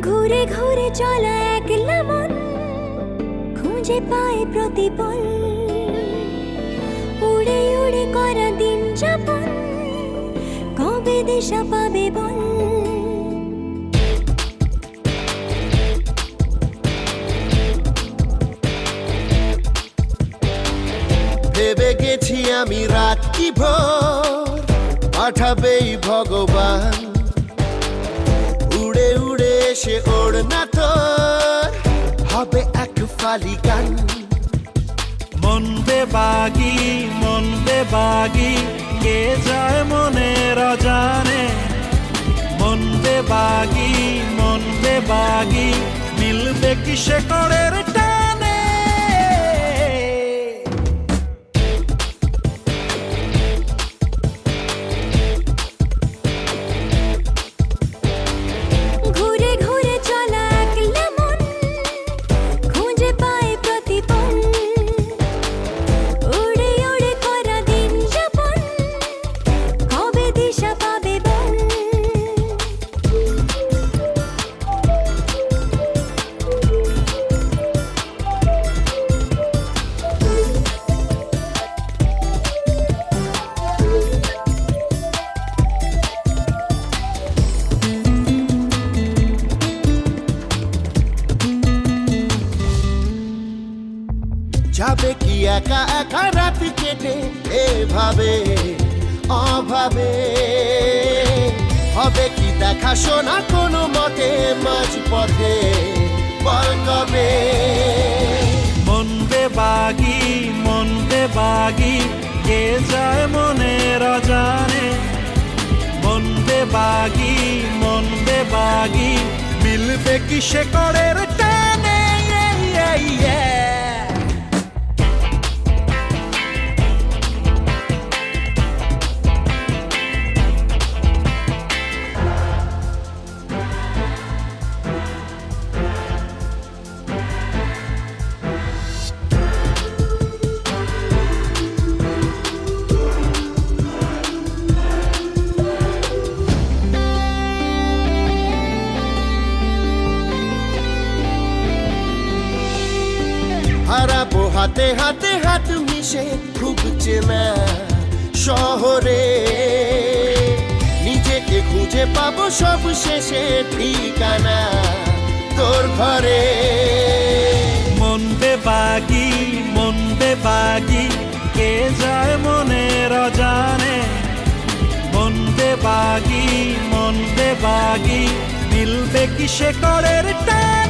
ঘুরে ঘুরে চলা একলা মন খুঁজে পায় প্রতিপল। উড়ে উড়ে করা দিন যাপন, কবে দিশা পাবে বল? ভেবে গেছি আমি রাত কি ভোর, পাঠাবেই ভগবান। ওড় না তোর। হবে এক ফালি গান। মন বেবাগি মন বেবাগি কে যায় মনে রাজানে। মন বেবাগি মন বেবাগি মিলবে কিসে করের যাবে কি একা একা রাত কেটে? এভাবে অভাবে। হবে কি দেখা শোনা কোনো মতে মাঝ পথে বল কবে? মন বেবাগি মন বেবাগি কে যায় মনের অজানে? মন বেবাগি মন বেবাগি মিলবে কি কিসে করের টানে? Yeah, yeah, হারাবো হাতে হাতে হাত মিশে খুব চেনা শহরে। নিজেকে খুঁজে পাবো সব শেষে ঠিকানা তোর ঘরে। মন বেবাগি মন বেবাগি কে যায় মনের অজানে? মন বেবাগি মন বেবাগি মিলবে কিসে করের টানে